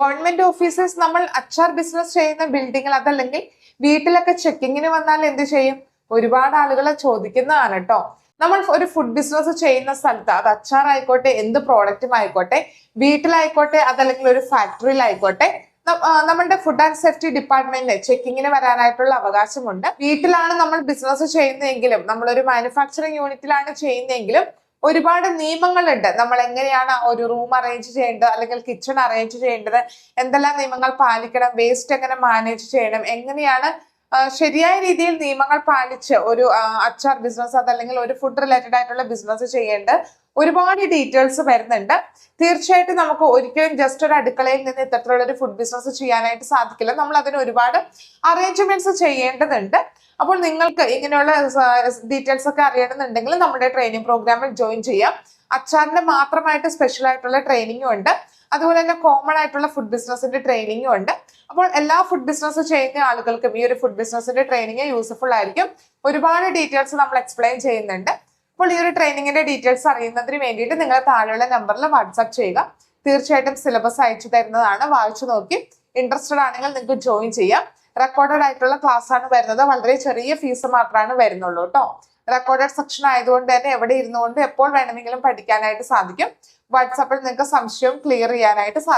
Government offices നമ്മൾ അച്ചാർ business ചെയ്യുന്ന ബിൽഡിങ്ങിൽ അതല്ലെങ്കിൽ വീട്ടിലൊക്കെ ചെക്കിങ്ങിന് വന്നാൽ എന്ത് ചെയ്യും? ഒരുപാട് ആളുകളെ ചോദിക്കുന്നതാണ് കേട്ടോ. നമ്മൾ ഒരു ഫുഡ് ബിസിനസ് ചെയ്യുന്ന സ്ഥലത്ത് അത് അച്ചാർ ആയിക്കോട്ടെ എന്ത് പ്രോഡക്റ്റും ആയിക്കോട്ടെ വീട്ടിലായിക്കോട്ടെ അതല്ലെങ്കിൽ ഒരു ഫാക്ടറിയിലായിക്കോട്ടെ ന- ആ, നമ്മളുടെ ഫുഡ് ആൻഡ് സേഫ്റ്റി ഡിപ്പാർട്ട്മെന്റിന് ചെക്കിങ്ങിന് വരാനായിട്ടുള്ള അവകാശമുണ്ട്. വീട്ടിലാണ് നമ്മൾ ബിസിനസ് ചെയ്യുന്നതെങ്കിലും നമ്മളൊരു മാനുഫാക്ചറിങ് യൂണിറ്റിലാണ് ചെയ്യുന്നതെങ്കിലും ഒരുപാട് നിയമങ്ങളുണ്ട്. നമ്മൾ എങ്ങനെയാണ് ഒരു റൂം അറേഞ്ച് ചെയ്യേണ്ടത് അല്ലെങ്കിൽ കിച്ചൺ അറേഞ്ച് ചെയ്യേണ്ടത് എന്തെല്ലാം നിയമങ്ങൾ പാലിക്കണം വേസ്റ്റ് എങ്ങനെ മാനേജ് ചെയ്യണം എങ്ങനെയാണ് ശരിയായ രീതിയിൽ നിയമങ്ങൾ പാലിച്ച് ഒരു അച്ചാർ ബിസിനസ് അതല്ലെങ്കിൽ ഒരു ഫുഡ് റിലേറ്റഡ് ആയിട്ടുള്ള ബിസിനസ് ചെയ്യേണ്ട ഒരുപാട് ഡീറ്റെയിൽസ് വരുന്നുണ്ട്. തീർച്ചയായിട്ടും നമുക്ക് ഒരിക്കലും ജസ്റ്റ് ഒരു അടുക്കളയിൽ നിന്ന് ഇത്തരത്തിലുള്ള ഒരു ഫുഡ് ബിസിനസ് ചെയ്യാനായിട്ട് സാധിക്കില്ല. നമ്മൾ അതിന് ഒരുപാട് അറേഞ്ച്മെന്റ്സ് ചെയ്യേണ്ടതുണ്ട്. അപ്പോൾ നിങ്ങൾക്ക് ഇങ്ങനെയുള്ള ഡീറ്റെയിൽസ് ഒക്കെ അറിയണമെന്നുണ്ടെങ്കിൽ നമ്മുടെ ട്രെയിനിങ് പ്രോഗ്രാമിൽ ജോയിൻ ചെയ്യാം. അച്ചാറിന്റെ മാത്രമായിട്ട് സ്പെഷ്യൽ ആയിട്ടുള്ള ട്രെയിനിങ്ങും ഉണ്ട്. അതുപോലെ തന്നെ കോമൺ ആയിട്ടുള്ള ഫുഡ് ബിസിനസിന്റെ ട്രെയിനിങ്ങും ഉണ്ട്. അപ്പോൾ എല്ലാ ഫുഡ് ബിസിനസ് ചെയ്യുന്ന ആളുകൾക്കും ഈ ഒരു ഫുഡ് ബിസിനസിന്റെ ട്രെയിനിങ് യൂസ്ഫുൾ ആയിരിക്കും. ഒരുപാട് ഡീറ്റെയിൽസ് നമ്മൾ എക്സ്പ്ലെയിൻ ചെയ്യുന്നുണ്ട്. അപ്പോൾ ഈ ഒരു ട്രെയിനിങ്ങിന്റെ ഡീറ്റെയിൽസ് അറിയുന്നതിന് വേണ്ടിയിട്ട് നിങ്ങൾ താഴെയുള്ള നമ്പറിൽ വാട്സാപ്പ് ചെയ്യുക. തീർച്ചയായിട്ടും സിലബസ് അയച്ചു തരുന്നതാണ്. വായിച്ചു നോക്കി ഇൻട്രസ്റ്റഡ് ആണെങ്കിൽ നിങ്ങൾക്ക് ജോയിൻ ചെയ്യാം. റെക്കോർഡഡ് ആയിട്ടുള്ള ക്ലാസ് ആണ് വരുന്നത്. വളരെ ചെറിയ ഫീസ് മാത്രമാണ് വരുന്നുള്ളൂ കേട്ടോ റെക്കോർഡഡ് സെക്ഷൻ ആയതുകൊണ്ട് തന്നെ എവിടെ ഇരുന്നുകൊണ്ട് എപ്പോൾ വേണമെങ്കിലും പഠിക്കാനായിട്ട് സാധിക്കും. വാട്സാപ്പിൽ നിങ്ങൾക്ക് സംശയം ക്ലിയർ ചെയ്യാനായിട്ട് സാധിക്കും.